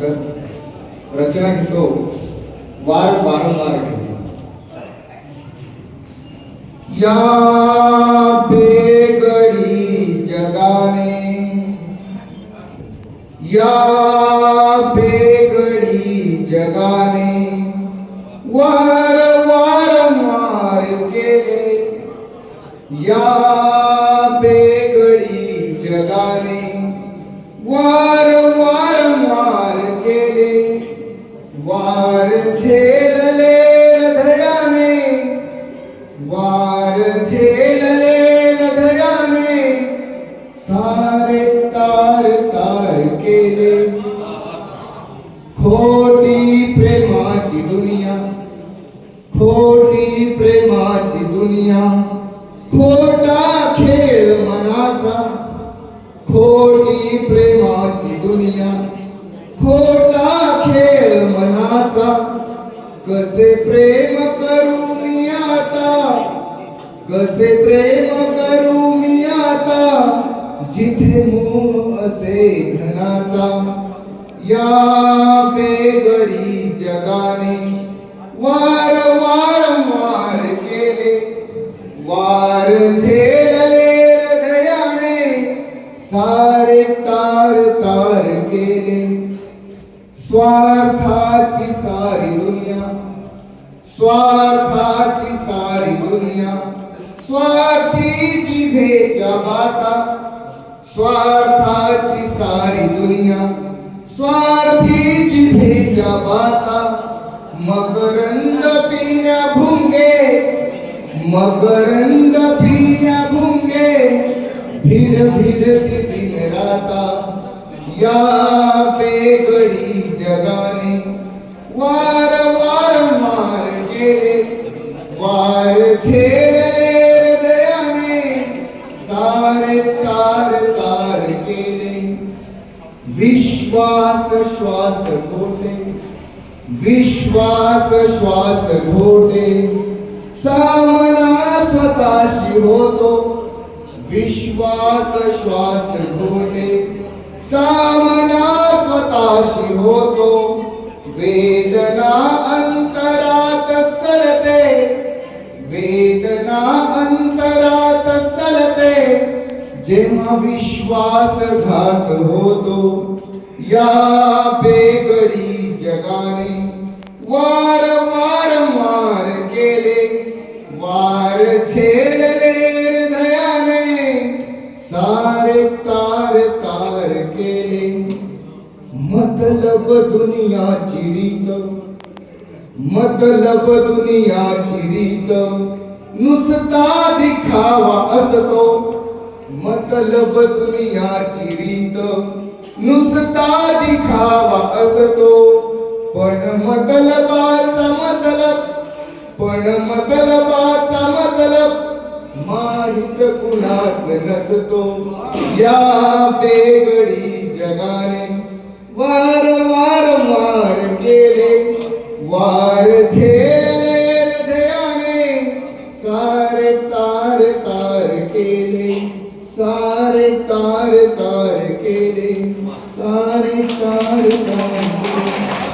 नंतर रचना घेतो वार वारंवार घेतो या बेगडी जगाने, या बेगडी जगाने, वार वारंवार केले या बेगडी जगाने खोटी प्रेमाची दुनिया. खोटा खेळ मनाचा. खोटी प्रेमाची दुनिया. खोटा खेळ मनाचा. कसे प्रेम करू मी आता? कसे प्रेम करू मी आता? जिथे मोह असे धनाचा या बेगडी जगाने वा सारे तार तार केले स्वार्थाची सारी दुनिया। स्वार्थाची सारी दुनिया। स्वार्थी जिभेच्या बाता। स्वार्थाची सारी दुनिया। स्वार्थी जिभेच्या बाता। मकरंद पिण्या भुंगे। मकरंद पिण्या भीर भीर दिन राता या बेगडी जगाने। वार वारंवार गेले। वार झेलले हृदयाने। सारे तार तार केले। विश्वास श्वास घोटे विश्वास श्वास घोटे। सामना स्वतःशी होतो। विश्वास श्वास घोटे सामना स्वतःशी होतो, वेदना अंतरात सरते वेदना अंतरात सरते जेव्हा विश्वासघात होतो, या बेगडी जगाने वार वारंवार केले, वार झेलले विचार केले. मतलब दुनिया चिरीत मतलब दुनिया चिरीत नुसता दिखावा असतो. मतलब दुनिया चिरीत नुसता दिखावा असतो. पण मतलबाचा मतलब. पण मतलबाचा मतलब. हित उल्लास नस तो या बेगड़ी जगाने, वार वार मार केले, वार झेलले सारे तार तार केले, सारे तार तार केले, सारे तार तार